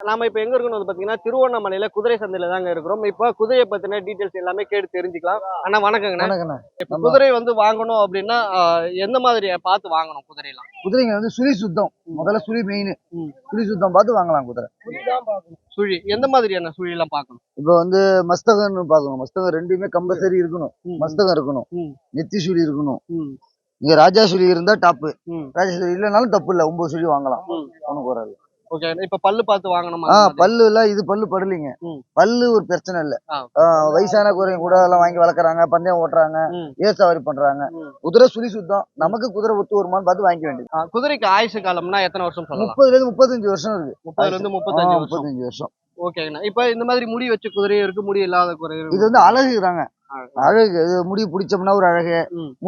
நாம இப்ப எங்க இருக்கணும் பாத்தீங்கன்னா திருவண்ணாமலையில குதிரை சந்தையில தாங்க இருக்கிறோம். இப்ப குதிரையை பத்தின டீடைல்ஸ் எல்லாமே கேட்டு தெரிஞ்சுக்கலாம். அண்ணா வணக்கங்கண்ணா. இப்ப குதிரை வந்து வாங்கணும் அப்படின்னா எந்த மாதிரி பார்த்து வாங்கணும் குதிரைலாம் குதிரைங்க வந்து சுழி சுத்தம். முதல்ல சுழி மெயின். சுழி சுத்தம் பார்த்து வாங்கலாம் குதிரை. சுழி எந்த மாதிரியான சுழி எல்லாம் பார்க்கணும்? இப்போ வந்து மஸ்தகம்னு பார்க்கணும். மஸ்தகம் ரெண்டுமே கம்பல்சரி இருக்கணும். மஸ்தகம் இருக்கணும். நெத்தி சுழி இருக்கணும். ம், இங்க ராஜா சுழி இருந்தா டாப்பு ராஜா சுழி இல்லைனாலும் தப்பு இல்ல. ஒன்பது சுழி வாங்கலாம். ம். ஒண்ணுக்கு வராது ஓகே இப்ப பல்லு பார்த்து வாங்கணுமா? ஆ? பல்லு எல்லாம் இது பல்லு படலைங்க. பல்லு ஒரு பிரச்சனை இல்ல வயசான குதிரைங்க கூட எல்லாம் வாங்கி வளர்க்குறாங்க பந்தயம் ஓட்டுறாங்க. ஏர் சவாரி பண்றாங்க. குதிரை சுழி சுத்தம் நமக்கு குதிரை ஒத்து வருமான்னு பார்த்து வாங்கிக்க வேண்டியது. குதிரைக்கு ஆயுசு காலம்னா எத்தனை வருஷம் சொல்லலாம்? முப்பதுல இருந்து முப்பத்தஞ்சு வருஷம் இருக்கு. முப்பதுல இருந்து முப்பத்தஞ்சு வருஷம். முப்பத்தஞ்சு வருஷம். ஓகேங்கண்ணா இப்ப இந்த மாதிரி முடி வச்ச குதிரையும் இருக்கு முடி இல்லாத குதிரையும் இது வந்து அழகுதாங்க. அழகு. முடி பிடிச்சோம்னா ஒரு அழகு.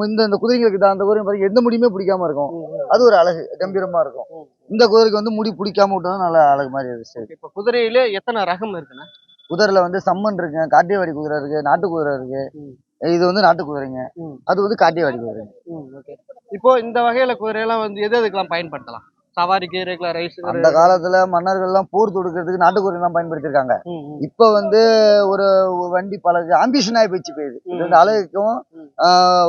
இந்த இந்த குதிரைங்களுக்கு தான் அந்த குதிரை எந்த முடியுமே பிடிக்காம இருக்கும். அது ஒரு அழகு கம்பீரமா இருக்கும். இந்த குதிரைக்கு வந்து முடி பிடிக்காம விட்டா நல்ல அழகு மாதிரி சரி இப்ப குதிரையில எத்தனை ரகம் இருக்குண்ணா? குதிரைல வந்து சம்மன் இருக்கு காட்டியவாடி குதிரை இருக்கு நாட்டு குதிரை இருக்கு. இது வந்து நாட்டு குதிரைங்க. அது வந்து காட்டியவாடி குதிரைங்க okay. இப்போ இந்த வகையில குதிரையெல்லாம் வந்து எது எதுக்கெல்லாம் பயன்படுத்தலாம்? சவாரிக்கு ரெகுலர் ரைஸ் அந்த காலத்துல மன்னர்கள் எல்லாம் போர் தொடுக்கிறதுக்கு நாட்டு குதிரை தான் பயன்படுத்திருக்காங்க இப்ப வந்து ஒரு வண்டி பழகு ஆம்பிஷன் ஆகி போச்சு போயிது ம். அழகுக்கும்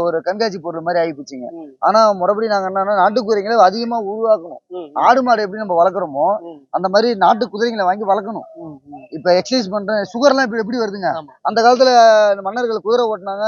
ஒரு கண்காட்சி பொருள் மாதிரி ஆகி போச்சுங்க. ஆனா முறைப்படி நாங்க என்னன்னா நாட்டு குதிரைகளை அதிகமா உருவாக்கணும். ஆடு மாடு எப்படி நம்ம வளர்க்குறோமோ அந்த மாதிரி நாட்டு குதிரைகளை வாங்கி வளர்க்கணும். இப்ப எக்ஸசைஸ் பண்றேன் சுகர்லாம் இப்ப எப்படி வருதுங்க. அந்த காலத்துல இந்த மன்னர்கள் குதிரை ஓட்டினாங்க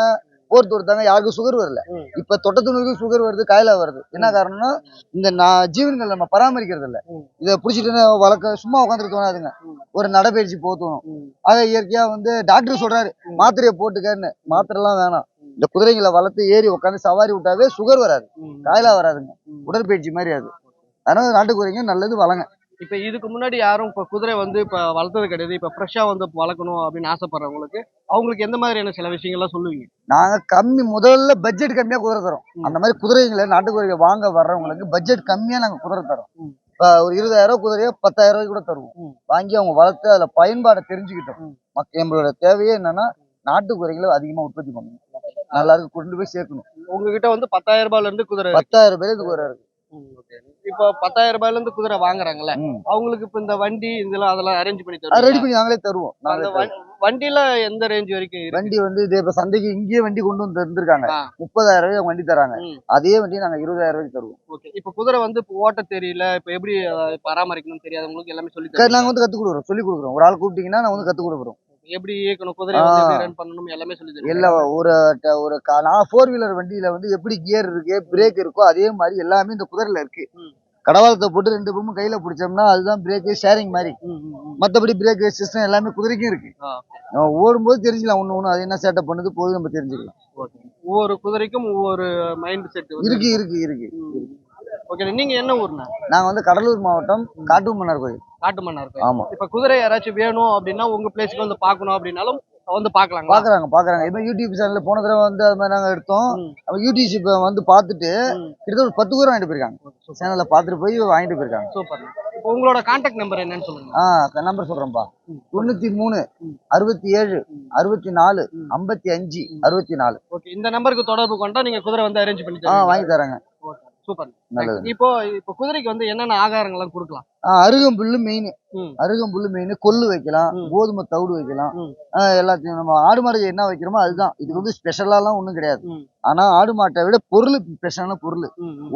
போர் தொடுத்தாங்க யாருக்கும் சுகர் வரல. இப்ப தொட்டத்துணுக்கு சுகர் வருது காயில வருது. என்ன காரணம்னா இந்த நான் ஜீவன்கள் நம்ம பராமரிக்கிறது இல்ல. இதை பிடிச்சிட்டு வளர்க்க சும்மா உட்காந்துட்டு தோணாதுங்க. ஒரு நடைபயிற்சி போத்தணும் ஆக இயற்கையா வந்து டாக்டர் சொல்றாரு. மாத்திரையை போட்டுக்கன்னு. மாத்திரை எல்லாம் வேணாம் இந்த குதிரைங்களை வளர்த்து ஏறி உட்காந்து சவாரி விட்டாவே சுகர் வராது. காயிலா வராதுங்க. உடற்பயிற்சி மாதிரி அது. அதனால நாட்டு குதிரைங்க நல்லது வளங்க. இப்ப இதுக்கு முன்னாடி யாரும் இப்ப குதிரை வந்து இப்ப வளர்த்தது கிடையாது இப்ப ஃப்ரெஷ்ஷா வந்து வளர்க்கணும் அப்படின்னு ஆசைப்படுறவங்களுக்கு அவங்களுக்கு எந்த மாதிரியான சில விஷயங்கள்லாம் சொல்லுவீங்க நாங்க கம்மி முதல்ல பட்ஜெட் கம்மியா குதிரை தரோம். அந்த மாதிரி குதிரைகளை நாட்டு குதிரைகளை வாங்க வர்றவங்களுக்கு பட்ஜெட் கம்மியா நாங்க குதிரை தரோம். இப்ப ஒரு இருபதாயிரம் ரூபாய் குதிரையோ பத்தாயிரம் ரூபாய்க்கு கூட தருவோம். வாங்கி அவங்க வளர்த்து அதுல பயன்பாடை தெரிஞ்சுக்கிட்டோம் எங்களோட தேவையே என்னன்னா நாட்டு குதிரைகளை அதிகமா உற்பத்தி பண்ணணும் நல்லா இருக்கு கொண்டு போய் சேர்க்கணும் உங்ககிட்ட வந்து பத்தாயிரம் ரூபாயில இருந்து குதிரை. பத்தாயிரம் பேர் குதிரை இருக்கு. இப்போ பத்தாயிரம் ரூபாயில இருந்து குதிரை வாங்குறாங்கல்ல. அவங்களுக்கு இப்ப இந்த வண்டி இதெல்லாம் அதெல்லாம் அரேஞ்ச் பண்ணி அது ரெடி? பண்ணி நாங்களே தருவோம் தருவோம். வண்டி- வண்டியில எந்த ரேஞ்ச் வரைக்கும் வண்டி வந்து இதே இப்ப சந்தைக்கு இங்கேயே வண்டி கொண்டு வந்து தந்திருக்காங்க ஆ. முப்பதாயிரம் ரூபாய் வண்டி தராங்க. அதே வண்டி நாங்க இருபதாயிரம் ரூபாய்க்கு தருவோம் ஓகே இப்போ குதிரை வந்து இப்போ ஓட்ட தெரியல இப்போ எப்படி பராமரிக்கணும்னு தெரியாதவங்களுக்கு எல்லாமே சொல்லி? நாங்க வந்து கத்து கொடுக்குறோம் சொல்லி கொடுக்குறோம் ஒரு ஆள் கூப்பிட்டீங்கன்னா நான் வந்து கத்து கொடுக்குறோம் எப்படி இயக்கணும்? குதிரை ரன் பண்ணணும்? எல்லாமே சொல்லி? இல்ல ஒரு ஒரு நான் ஃபோர் வீலர் வண்டியில வந்து எப்படி கியர் இருக்கு பிரேக் இருக்கோ அதே மாதிரி எல்லாமே இந்த குதிரையில இருக்கு. கடவாளத்தை போட்டு ரெண்டு பக்கமும் கையில பிடிச்சோம்னா அதுதான் பிரேக் ஷேரிங் மாதிரி. மத்தபடி பிரேக் சிஸ்டம் எல்லாமே குதிரைக்கும் இருக்கு. ஓடும்போது தெரிஞ்சுக்கலாம் ஒண்ணு ஒண்ணு அது என்ன சேட்டப் பண்ணுது போது நம்ம தெரிஞ்சுக்கலாம். ஒவ்வொரு குதிரைக்கும் ஒவ்வொரு மைண்ட் செட் இருக்கு இருக்கு. இருக்கு ஓகே நீங்க என்ன ஊர்னா நாங்க வந்து கடலூர் மாவட்டம் காட்டுமன்னார் கோயில். காட்டு மன்னார் ஆமா. இப்ப குதிரை யாராச்சும் வேணும் அப்படின்னா உங்க பிளேஸ்க்கு வந்து பார்க்கணும் அப்படின்னாலும் வந்து பார்க்கலாங்களா? பாக்குறாங்க பாக்குறாங்க இப்ப யூடியூப் சேனல்ல போன தடவை வந்து அது மாதிரி நாங்க எடுத்தோம். யூடியூப் வந்து பார்த்துட்டு ம். கிட்டத்தட்ட ஒரு பத்து பேர் வாங்கிட்டு போயிருக்காங்க. சேனல்ல பார்த்துட்டு போய் வாங்கிட்டு போயிருக்காங்க. சூப்பர். உங்களோட கான்டாக்ட் நம்பர் என்னன்னு சொல்லுங்க. ஆ நம்பர் சொல்றேன்ப்பா. தொண்ணூத்தி மூணு. அறுபத்தி ஏழு. அறுபத்தி நாலு. ஐம்பத்தி அஞ்சு. அறுபத்தி நாலு. ஓகே இந்த நம்பருக்கு தொடர்பு கொண்டா நீங்க குதிரை வந்து அரேஞ்ச் பண்ணி வாங்கி தரேங்க சூப்பர். நல்லது இப்போ இப்போ குதிரைக்கு வந்து என்னென்ன ஆகாரங்கள்லாம் கொடுக்கலாம்? அருகம்புல்லு மெயின். அருகம்புல்லு மெயின் கொள்ளு வைக்கலாம். கோதுமை தவிடு வைக்கலாம். எல்லாத்தையும் நம்ம ஆடு மாடு என்ன வைக்கிறோமோ அதுதான். இதுக்கு வந்து ஸ்பெஷலாலாம் ஒண்ணும் கிடையாது. ஆனா ஆடு மாட்டை விட பொருள் ஸ்பெஷலான பொருள்.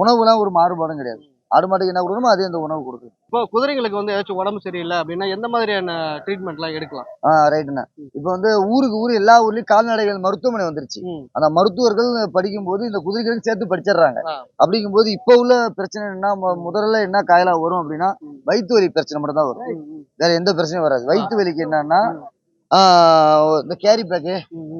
உணவுலாம் ஒரு மாறுபாடும் கிடையாது. ஆடு மாட்டுக்கு என்ன கொடுக்கணுமோ அதே அந்த உணவு கொடுக்குது. இப்போ குதிரைங்களுக்கு வந்து ஏதாச்சும் உடம்பு சரியில்லை அப்படின்னா எந்த மாதிரியான ட்ரீட்மெண்ட்லாம் எடுக்கலாம்? ஆ ரைட்டுண்ணே இப்போ வந்து ஊருக்கு ஊர் எல்லா ஊர்லயும் கால்நடைகள் மருத்துவமனை வந்துருச்சு. ம். அந்த மருத்துவர்கள் படிக்கும்போது இந்த குதிரைகளுக்கு சேர்த்து படிச்சிடுறாங்க. ஆ. அப்படிங்கும்போது இப்போ உள்ள பிரச்சனை என்ன முதல்ல என்ன காயலா வரும் அப்படின்னா. வயிற்று வலி பிரச்சனை மட்டும் தான் வரும். வேற எந்த பிரச்சனையும் வராது. வயிற்று வலிக்கு என்னன்னா இந்த கேரி பேக்கு ம்,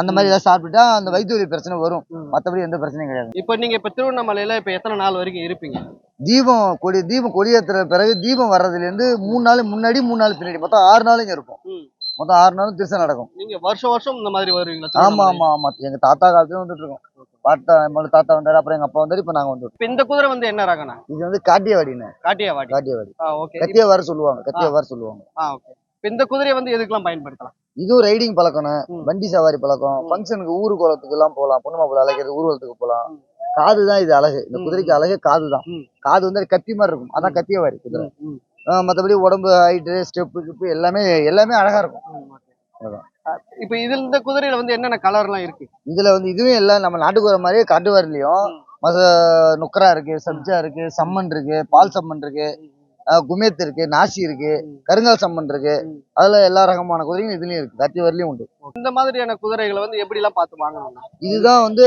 அந்த மாதிரி ஏதாவது சாப்பிட்டுட்டா அந்த வயிற்று வலி பிரச்சனை வரும். மற்றபடி எந்த பிரச்சனையும் கிடையாது. இப்போ நீங்க இப்ப திருவண்ணாமலையில இப்ப எத்தனை நாள் வரைக்கும் இருப்பீங்க? தீபம் கொடி தீபம் கொடியேற்றுற பிறகு தீபம் வர்றதுல இருந்து மூணு நாள் முன்னாடி மூணு நாள் பின்னாடி. மொத்தம் ஆறு நாள் இங்க இருக்கும். மொத்தம் ஆறு நாளும் திருசம் நடக்கும். நீங்க வருஷம் வருஷம் இந்த மாதிரி வருவீங்களா ஆமா? ஆமா ஆமா. எங்க தாத்தா காலத்துல வந்துட்டு இருக்கோம். பாட்டா நம்மளோட தாத்தா வந்தாரு அப்புறம் எங்க அப்பா வந்தாரு இப்ப நாங்க வந்துட்டோம் இந்த குதிரை வந்து என்ன ரகண்ணா இது வந்து காட்டியவாடின்னு காட்டியா வாடி காட்டியவாடி ஓகே. கத்தியவாறு சொல்லுவாங்க கத்தியவாறு சொல்லுவாங்க. இந்த குதிரையை வந்து எதுக்கெல்லாம் பயன்படுத்தலாம்? இதுவும் ரைடிங் பழக்கணும் ம். வண்டி சவாரி பழக்கம். ஃபங்க்ஷனுக்கு ஊரு கோலத்துக்கு எல்லாம் போகலாம் பொண்ணு மாப்பிள்ளை அழைக்கிறது ஊர்வலத்துக்கு போகலாம். காது தான் இது அழகு இந்த. குதிரைக்கு அழகு காது தான். காது வந்து கத்தி மாதிரி இருக்கும் அதான் ம். கத்தியவாரி குதிரை ம், ம். ஆஹ் மத்தபடி உடம்பு ஹைட்டு ஸ்டெப்பு கிப்பு எல்லாமே எல்லாமே அழகா இருக்கும். இப்போ இதுல இந்த குதிரையில வந்து என்னென்ன கலர்லாம் இருக்கு இதுல வந்து இதுவும் எல்லாம் நம்ம நாட்டுக்குற மாதிரியே காட்டுவாரிலையும் மச நுக்கரா இருக்கு சப்ஜா இருக்கு சம்மன் இருக்கு பால் சம்மன் இருக்கு குமேத் இருக்கு நாசி இருக்கு கருங்கால் சம்மன் இருக்கு. அதுல எல்லா ரகமான குதிரையும் இதுலயும் இருக்கு. கத்தி வரலையும் உண்டு. இந்த மாதிரியான குதிரைகளை வந்து எப்படி எல்லாம் பார்த்து வாங்கணும்னா இதுதான் வந்து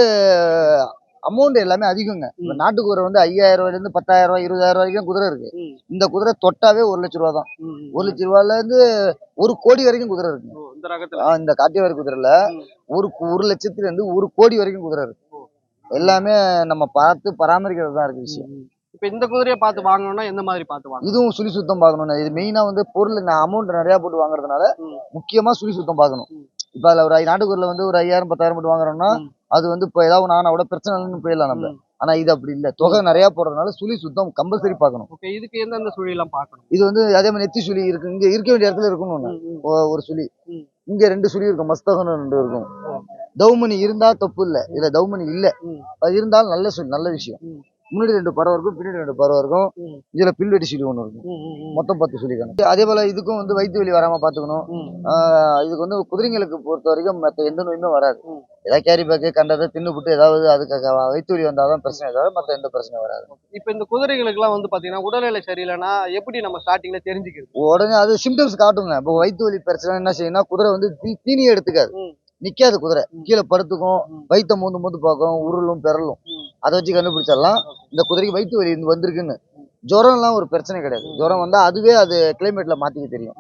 அமௌண்ட் எல்லாமே அதிகங்க. இப்ப. நாட்டு குதிரை வந்து ஐயாயிரம் ரூபாயில இருந்து பத்தாயிரம் ரூபாய் இருபதாயிரம் ரூபாய்க்கும் குதிரை இருக்கு. இந்த குதிரை தொட்டாவே ஒரு லட்ச ரூபா தான். ஒரு லட்ச ரூபாயில இருந்து ஒரு கோடி வரைக்கும் குதிரை இருக்கு இந்த காட்டியவாரி குதிரைல ம். ஒரு ஒரு லட்சத்துல இருந்து ஒரு கோடி வரைக்கும் குதிரை இருக்கு. எல்லாமே நம்ம பார்த்து பராமரிக்கிறது தான் இருக்கு விஷயம். இப்போ இந்த குதிரையை பார்த்து வாங்கணும்னா எந்த மாதிரி பார்த்து வாங்கணும்? இதுவும் சுழி சுத்தம் பார்க்கணும் இது மெயினா வந்து பொருள் அமௌண்ட் நிறைய போட்டு வாங்குறதுனால ம். முக்கியமா சுழி சுத்தம் பார்க்கணும். இப்ப அதுல ஒரு நாட்டுக்குள்ள வந்து ஒரு ஐயாயிரம் பத்தாயிரம் போட்டு வாங்குறோம்னா. அது வந்து இப்போ ஏதாவது ஆனா கூட பிரச்சனை இல்லைன்னு போயிடலாம் நம்ம. ஆனா இது அப்படி இல்ல. தொகை நிறைய போடுறதுனால சுழி சுத்தம் கம்பல்சரி பார்க்கணும். ஓகே இதுக்கு எந்தெந்த சுழியெல்லாம் பார்க்கணும்? இது வந்து அதே மாதிரி நெத்தி சுழி இருக்கு. இங்க இருக்க வேண்டிய இடத்துல இருக்கணும் ஒரு சுழி. இங்க ரெண்டு சுழி இருக்கும். மஸ்தகம் ரெண்டு இருக்கும். தௌமணி இருந்தா தப்பு இல்ல. இதுல தௌமணி இல்ல. இருந்தாலும் நல்ல சுழி நல்ல விஷயம். முன்னாடி ரெண்டு பறவை இருக்கும் பின்னாடி ரெண்டு பறவை இருக்கும். இதுல பில்வெட்டி சுழி ஒண்ணு இருக்கும். மொத்தம் பத்து சுழி கணக்கு அதே போல இதுக்கும் வந்து வயிற்று வலி வராம பாத்துக்கணும் இதுக்கு வந்து குதிரைங்களுக்கு பொறுத்த வரைக்கும் மத்த எந்த நோயுமே வராது. ஏதாவது கேரி பேக்கு கண்டதை தின்னுபுட்டு ஏதாவது அதுக்கு வயிற்று வலி வந்தாதான் பிரச்சனை தவிர மத்த எந்த பிரச்சனையும் வராது இப்போ இந்த குதிரைகளுக்குலாம் வந்து பாத்தீங்கன்னா உடல்நிலை சரியில்லைன்னா எப்படி நம்ம ஸ்டார்டிங்ல தெரிஞ்சுக்கிறது உடனே அது சிம்டம்ஸ் காட்டுங்க இப்போ வயிற்று வலி பிரச்சனை என்ன செய்யணும்னா குதிரை வந்து தீ- தீனியே எடுத்துக்காது. நிக்காது குதிரை. கீழே படுத்துக்கும். வயித்தை மூந்து மூந்து பார்க்கும் உருளும் பெறலும். அதை வச்சு கண்டுபிடிச்சிடலாம். இந்த குதிரைக்கு வயிற்று வலி வந்திருக்குன்னு. ஜுரம்லாம் ஒரு பிரச்சனை கிடையாது. ஜுரம் வந்தா அதுவே அது கிளைமேட்ல மாத்திக்க தெரியும்.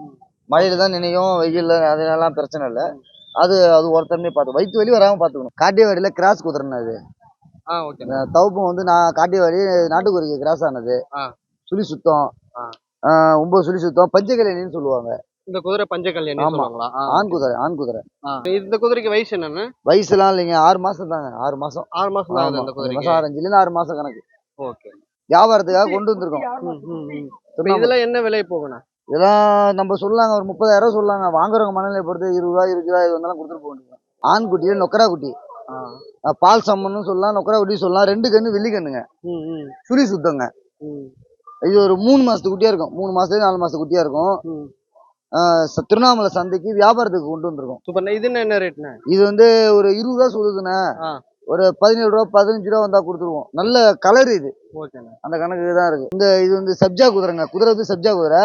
மழையில தான் நினையும் வெயில்ல அதெல்லாம் பிரச்சனை இல்லை. அது அது ஒருத்தருமே பார்த்து வயிற்று வலி வராம பார்த்துக்கணும். காட்டியவாடியில கிராஸ் குதிரைன்னு அது. Ah okay. இந்த தவுப்பம் வந்து நான் காட்டியவாடி நாட்டுக்குறிக்கு கிராஸ் ஆனது. சுழி சுத்தம். ஒன்பது சுழி சுத்தம். பஞ்சகல்யாணின்னு சொல்லுவாங்க. இந்த குதிரை பஞ்சகல்யாணி ஆமா. சொல்லுவாங்களா? ஆ. ஆண் குதிரை ஆண் குதிரை. இந்த குதிரைக்கு வயசு என்னன்னு? வயசுலாம் இல்லைங்க. ஆறு மாசம் தாங்க. ஆறு மாசம். ஆறு மாசம் தான் ஆகுது ஆமா. அந்த ஒரு குதிரைக்கு. மாசம் ஆரஞ்சு இல்லைன்னா ஆறு மாசம் கணக்கு. ஓகே. வியாபாரத்துக்காக கொண்டு வந்திருக்கோம். இப்ப இதுல என்ன விலை போகணும் இதெல்லாம் நம்ம சொல்லலாங்க ஒரு முப்பதாயிரம் ரூபாய் சொல்லலாங்க வாங்குறவங்க மனநிலை பொறுத்து இருபது ரூபா இருபது ரூபா இது வந்தாலும் கொடுத்துட்டு போக வேண்டியது ஆண் குட்டியில நொக்கரா குட்டி. அஹ் பால் சம்மன்னு சொல்லலாம் நொக்கரா குட்டி சொல்லலாம். ரெண்டு கண்ணு வெள்ளி கண்ணுங்க. ம், ம், சுழி சுத்தங்க. ம், இது ஒரு மூணு மாசத்து குட்டியா இருக்கும். மூணு மாசத்துல நாலு மாசத்து குட்டியா இருக்கும். ம். திருவண்ணாமலை சந்தைக்கு வியாபாரத்துக்கு கொண்டு வந்திருக்கோம். சூப்பர். இது என்ன ரேட்ண்ணே இது வந்து ஒரு இருபது ரூபா சொல்லுதுண்ணே. ஒரு பதினேழு ரூபா பதினஞ்சு ரூபா வந்தா கொடுத்துருவோம். நல்ல கலர் இது. அந்த கணக்கு தான் இருக்கு. இந்த இது வந்து சப்ஜா குதிரைங்க குதிரை வந்து சப்ஜா குதிரை.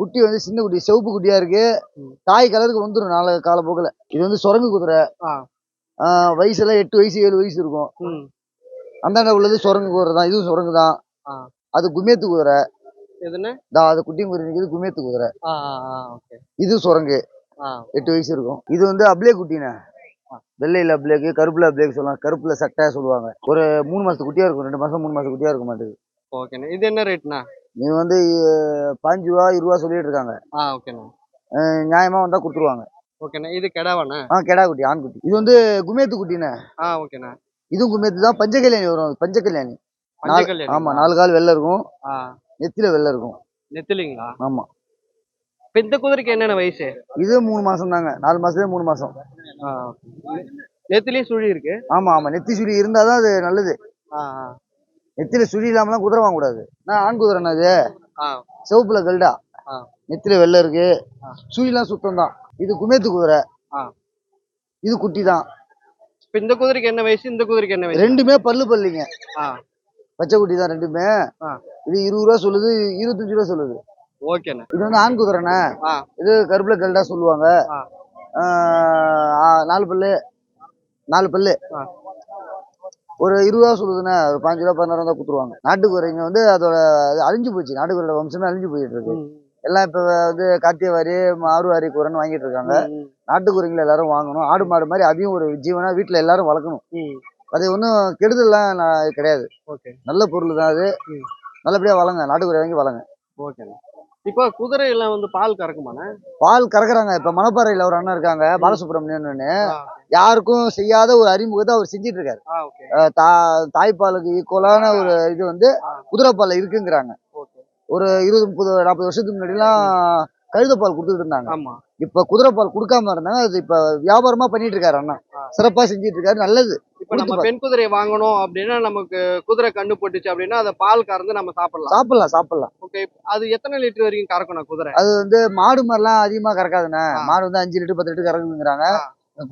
குட்டி வந்து சின்ன குட்டி சிவப்பு குட்டியா இருக்கு. தாய் கலருக்கு வந்துடும் நாலு காலப்போக்கில். இது வந்து சுரங்கு குதிரை. வயசுல எட்டு வயசு ஏழு வயசு இருக்கும். அந்தாண்ட உள்ளது சுரங்கு குதிரை தான். இதுவும் சுரங்கு தான். அது குமேத்து குதிரை. எதுன்னு? அது குட்டியும் குதிரை நிக்குது குமேத்து குதிரை. இது சுரங்கு. எட்டு வயசு இருக்கும். இது வந்து அப்ளே குட்டினே வெள்ளையில அப்ளேக்கு கருப்புல அப்ளேக்கு சொல்லுவாங்க. கருப்புல சட்டை சொல்லுவாங்க. ஒரு மூணு மாசத்து குட்டியா இருக்கும் ரெண்டு மாசம் மூணு மாசம் குட்டியா இருக்க மாட்டேங்குது. ஓகேண்ணே. இது என்ன ரேட்ண்ணா இது வந்து பாஞ்சு ரூபா இருபது ரூபா சொல்லிட்டு இருக்காங்க. ஆ ஓகேண்ணா. நியாயமா வந்தா கொடுத்துருவாங்க. ஓகேண்ணா. இது கெடாவாண்ணே? ஆ கெடா குட்டி ஆண் குட்டி. இது வந்து குமேத்து குட்டினே ஆ ஓகேண்ணா. இதுவும் குமேத்து தான். பஞ்சகல்யாணி வரும். அது பஞ்சகல்யாணி நாலு- பஞ்சகல்யாணி ஆமா நாலு கால் வெள்ளை இருக்கும். நெத்தில வெள்ளை இருக்கும். நெத்திலிங்களா? ஆமா. இப்ப இந்த குதிரைக்கு என்னென்ன வயசு? இது மூணு மாசம் தாங்க. நாலு மாசத்துல மூணு மாசம். நெத்திலையும் சுழி இருக்கு? ஆமா ஆமா. நெத்தி சுழி இருந்தாதான் அது நல்லது. நெத்தில சுழி இல்லாமலாம் குதிரை வாங்க கூடாது நான் ஆண் குதிரைண்ணா இது. ஆ. சிவப்புல கல்டா. நெத்தில வெள்ளை இருக்கு. சுழிலாம் சுத்தம் தான். இது குமேத்து குதிரை. இது குட்டி தான். இப்ப இந்த குதிரைக்கு என்ன வயசு? இந்த குதிரைக்கு என்ன வயசு? ரெண்டுமே பல்லு பல்லிங்க. பச்சை குட்டி தான் ரெண்டுமே. இது இருபது ரூபா சொல்லுது இருபத்தஞ்சு ரூபா சொல்லுது. ஓகேண்ணே. இது வந்து ஆண் குதிரைண்ணே. ஆ. இது கருப்புல கல்டா சொல்லுவாங்க. ஆ. ஆஹ் ஆ, நாலு பல்லு. நாலு பல்லு. ஆ. ஒரு இருபது ரூபா சொல்லுதுண்ணே. ஒரு பாஞ்சு ரூபா பதினாறு ரூபா கொடுத்துருவாங்க நாட்டுக்குறைங்க வந்து அதோட அது அழிஞ்சு போச்சு. நாட்டுக்குறையோட வம்சமே அழிஞ்சு போயிட்டு இருக்கு. எல்லாம் இப்போ வந்து காத்தியவாரி ஆறுவாரி குறைன்னு வாங்கிட்டு இருக்காங்க. ம், நாட்டுக்குறைங்களை எல்லாரும் வாங்கணும். ஆடு மாடு மாதிரி அதையும் ஒரு ஜீவனா வீட்டில் எல்லாரும் வளர்க்கணும். அது ஒன்றும் கெடுதல்லாம் நான் கிடையாது. ஓகே. நல்ல பொருள் தான் அது. ம். நல்லபடியா வளங்க நாட்டுக்குறை வாங்கி வளங்க ஓகேண்ணே இப்போ குதிரை எல்லாம் வந்து பால் கறக்குமாண்ணே? பால் கறக்குறாங்க. இப்ப மணப்பாறையில ஒரு அண்ணன் இருக்காங்க பாலசுப்ரமணியன்னு யாருக்கும் செய்யாத ஒரு அறிமுகத்தை அவர் செஞ்சிட்டு இருக்காரு தா தாய்ப்பாலுக்கு ஈக்குவலான ஒரு இது வந்து ஆ. குதிரை பால்ல இருக்குங்கிறாங்க ஒரு இருபது முப்பது நாற்பது வருஷத்துக்கு முன்னாடிலாம் கழுதப்பால் கொடுத்துட்டு இருந்தாங்க. இப்ப குதிரைப்பால் கொடுக்காம இருந்தாங்க. அது இப்ப வியாபாரமா பண்ணிட்டு இருக்காரு அண்ணா. சிறப்பா செஞ்சிட்டு இருக்காரு நல்லது. இப்ப நம்ம பெண் குதிரையை வாங்கணும் அப்படின்னா நமக்கு குதிரை கண்ணு போட்டுச்சு அப்படின்னா அதை பால் கறந்து நம்ம சாப்பிடலாம். சாப்பிடலாம் சாப்பிடலாம். ஓகே அது எத்தனை லிட்டர் வரைக்கும் கறக்கணும் குதிரை? அது வந்து மாடு மாதிரிலாம் அதிகமா கறக்காதுண்ணே. மாடு வந்து அஞ்சு லிட்டர் பத்து லிட்டர் கறக்குங்கிறாங்க.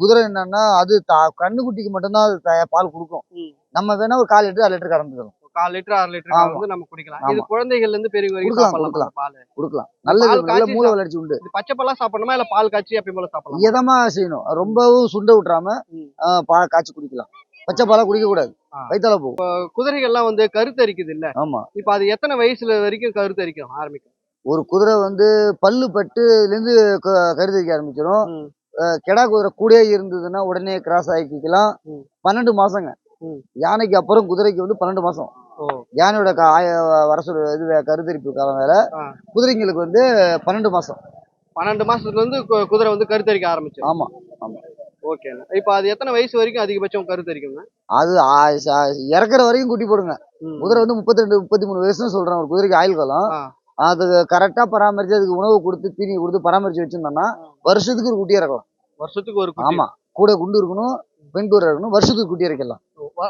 குதிரை என்னன்னா அது கண்ணுக்குட்டிக்கு மட்டும்தான் அது பால் கொடுக்கும். நம்ம வேணா ஒரு கால் லிட்டர் அரை லிட்டர் கறந்துக்கிறோம் கால் லிட்டர் அரை லிட்டர். வந்து நம்ம குடிக்கலாம். இது குழந்தைகள்ல இருந்து பெரியவங்க வரைக்கும் சாப்பிடலாம். பால். கொடுக்கலாம். நல்ல காய்ச்சி மூளை வளர்ச்சி உண்டு. இது பச்சை பாலா சாப்பிடணுமா இல்ல பால் காய்ச்சி அப்படி போல சாப்பிடலாம்? இதமா செய்யணும். ரொம்பவும் சுண்ட விட்டுறாம பால் காய்ச்சி குடிக்கலாம். பச்சை பாலா குடிக்க கூடாது ஆ. வயித்தால போகும். குதிரைகள்லாம் வந்து கருத்தரிக்குது இல்ல ஆமா. இப்ப அது எத்தனை வயசுல வரைக்கும் கருத்தரிக்கும் ஆரம்பிக்கும்? ஒரு குதிரை வந்து பல்லு பட்டுல இருந்து க- கருத்தரிக்க ஆரம்பிச்சிடும். கெடா குதிரை கூடயே இருந்ததுன்னா உடனே கிராஸ் ஆக்கிக்கலாம். ம். பன்னெண்டு மாசங்க. யானைக்கு அப்புறம் குதிரைக்கு வந்து பன்னெண்டு மாசம். யானையோட ஆய வர சொல்ல இது கருத்தரிப்பு காலம் வேற. குதிரைங்களுக்கு வந்து பன்னெண்டு மாசம். பன்னெண்டு மாசத்துல இருந்து குதிரை வந்து கருத்தரிக்க ஆரம்பிச்சிடும் ஆமா. ஓகே இப்ப அது எத்தனை வயசு வரைக்கும் அதிகபட்சம் கருத்தரிக்குங்க அது ஆ- ச- இறக்குற வரைக்கும் குட்டி போடுங்க. குதிரை வந்து முப்பத்தி ரெண்டு முப்பத்தி மூணு வயசுன்னு சொல்றேன். ஒரு குதிரைக்கு ஆயுள் காலம். அது கரெக்டா பராமரிச்சு அதுக்கு உணவு கொடுத்து தீனி கொடுத்து பராமரிச்சு வச்சிருந்தோம்னா வருஷத்துக்கு ஒரு குட்டி இறக்கலாம். வருஷத்துக்கு ஒரு ஆமா. கூட குண்டு இருக்கணும் பெண் குதிரை இருக்கணும் வருஷத்துக்கு குட்டி இறக்கலாம்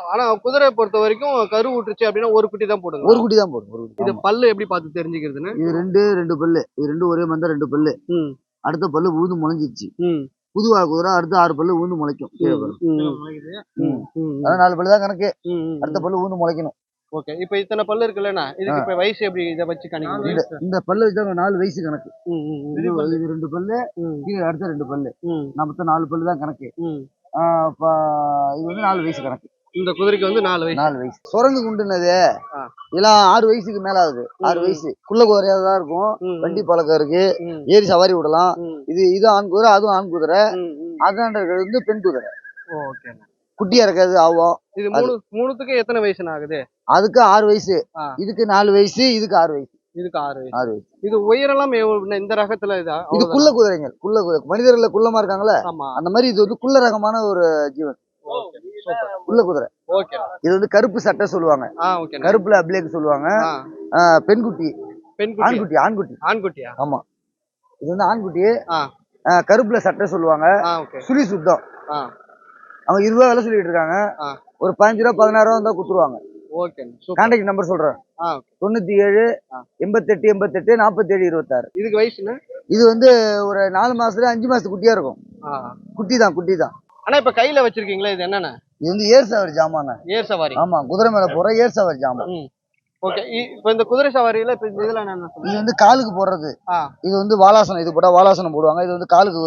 ஆனா குதிரை பொறுத்த வரைக்கும் கரு விட்டுருச்சு அப்படின்னா ஒரு குட்டி தான் போடுங்க. ஒரு குட்டி தான் போடும் ஒரு குட்டி. இது. பல்லு எப்படி பார்த்து தெரிஞ்சுக்கிறதுன்னு இது ரெண்டு ரெண்டு பல்லு. இது ரெண்டு ஒரே மந்த ரெண்டு பல்லு. அடுத்த பல்லு உழுந்து முளைஞ்சிருச்சு. ம் புது வாழை குதிரை அடுத்த ஆறு பல்லு உழுந்து முளைக்கும் அதான் நாலு பல்லு தான் கணக்கு. அடுத்த பல்லு உழுந்து முளைக்கணும். ஓகே. இப்போ இத்தனை பல்லு இருக்குல்லண்ணா? இதுக்கு இப்ப வயசு எப்படி இதை வச்சு கணிக்க இந்த பல்லு வச்சு நாலு வயசு கணக்கு. இது ரெண்டு பல்லு. கீழே அடுத்த ரெண்டு பல்லு. ம், மொத்தம் நாலு பல்லு தான் கணக்கு. இது வந்து நாலு வயசு கணக்கு. இந்த குதிரைக்கு வந்து நாலு வயசு. நாலு வயசு. சுரங்கு குண்டுனது. ஆ. இதெல்லாம் ஆறு வயசுக்கு மேல ஆகுது. ஆறு. வயசு. குள்ள குதிரையா தான் இருக்கும். வண்டி பழக்கம் இருக்கு. ஏறி சவாரி விடலாம். இது இது ஆண் குதிரை அதுவும் ஆண் குதிரை. இருக்கிறது வந்து பெண் குதிரை. குட்டியா இருக்கிறது ஆகும் இது மூணு மூணுத்துக்கு எத்தனை வயசுண்ணா ஆகுது? அதுக்கு ஆறு வயசு. இதுக்கு நாலு வயசு இதுக்கு ஆறு வயசு. இதுக்கு ஆறு வயசு. ஆறு வயசு. இது உயரெல்லாம் இந்த ரகத்துல இதா இது? குள்ள குதிரைங்க குள்ள குதிரை. மனிதர்கள குள்ளமா இருக்காங்களே? ஆமா. அந்த மாதிரி இது வந்து குள்ள ரகமான ஒரு ஜீவன். குள்ள குதிரை. இது வந்து கருப்பு சட்டை சொல்லுவாங்க. கருப்புல அப்ளேக் சொல்லுவாங்க. பெண்குட்டி. பெண் குட்டி ஆண்குட்டி ஆண்குட்டி. ஆண்குட்டியா? ஆமா. இது வந்து ஆண்குட்டி. கருப்புல சட்டை சொல்லுவாங்க. சுழி சுத்தம். அவங்க இருபது ரூபா விலை சொல்லிட்டு இருக்காங்க. ஒரு பதினஞ்சு ரூபா பதினாறு ரூபா குத்துருவாங்க. கான்டாக்ட் நம்பர் சொல்றேன். தொண்ணூத்தி ஏழு. எண்பத்தெட்டு எண்பத்தெட்டு நாற்பத்தேழு இருபத்தாறு. இதுக்கு வயசுண்ணா இது வந்து ஒரு நாலு மாசத்துல அஞ்சு மாசத்து குட்டியா இருக்கும். குட்டி தான் குட்டி தான் ஆனா இப்ப கையில வச்சிருக்கீங்களா? இது என்னண்ணா? இது வந்து ஏர் சவாரி ஜாமான். ஏர் சவாரி. ஆமா குதிரை மேல போற ஏர் சவாரி ஜாமான். ஓகே இப்போ இந்த குதிரை சவாரியில இப்ப இதுல என்ன இது வந்து காலுக்கு போடுறது. இது வந்து வாலாசனம் இது போட்டா வாலாசனம் போடுவாங்க. இது வந்து காலுக்கு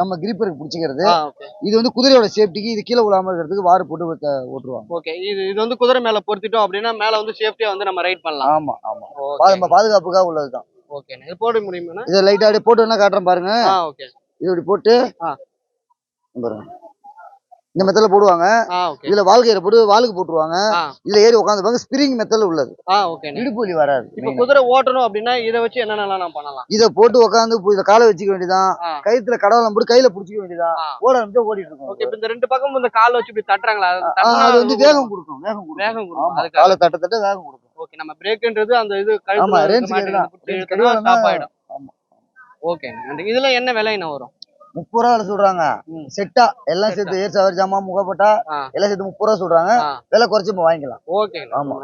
நம்ம கிரிப்பருக்கு பிடிச்சிக்கிறது. இது வந்து குதிரையோட சேஃப்டிக்கு இது கீழே விழாம இருக்கிறதுக்கு வாறு போட்டு ஓட்ட- ஓட்டுருவாங்க. ஓகே இது இது வந்து குதிரை மேல பொருத்திட்டோம் அப்படின்னா மேல வந்து சேஃப்டியா வந்து நம்ம ரைட் பண்ணலாம். ஆமா ஆமா. நம்ம பாதுகாப்புக்காக உள்ளதுதான். ஓகே இது போட முடியுமாண்ணா? இதை லைட்டா அப்படியே போட்டு வேணா காட்டுறேன் பாருங்க. ஓகே. இது இப்படி போட்டு பாருங்க. இந்த மெத்தல போடுவாங்க. இதுல வாழ்க்கையில போட்டு வாளுக்கு போட்டுருவாங்க. இதுல ஏறி உட்காந்துப்பாங்க ஸ்பிரிங் மெத்தல உள்ளது. ஆ ஓகேண்ணா இடுப்பு வலி வராது இப்போ. குதிரை ஓட்டணும் அப்படின்னா இதை வச்சு என்னென்னலாம் பண்ணலாம்? இத போட்டு உட்காந்து இத காலை வச்சுக்க வேண்டியதான் ஆ. கயித்துல கடவுளம் போட்டு கையில புடிச்சிக்க வேண்டியதான். ஓட ஆரம்பிச்சா ஓடிட்டு இருக்கும் இந்த ரெண்டு பக்கமும் இந்த கால் வச்சு இப்படி தட்டுறாங்களா? அது வந்து வேகம் கொடுக்கும் வேகம் கொடுக்கும். வேகம் கொடுக்கும். ஆமா காலை தட்ட தட்ட வேகம் கொடுக்கும். ஓகே நம்ம பிரேக்ன்றது அந்த இது ஆமா கழுத்துல ரேஞ்ச். ஆயிடும். ஆமா. ஓகே நன்றி இதுல என்ன விலைண்ணா வரும்? முப்பது ரூபா சொல்றாங்க. செட்டா எல்லாம் சேர்த்து ஏர் சவர் ஜாமா முகப்பட்டா. எல்லாம் சேர்த்து முப்பது ரூபா சொல்றாங்க. விலை குறைச்சு வாங்கிக்கலாம். ஓகே ஆமா.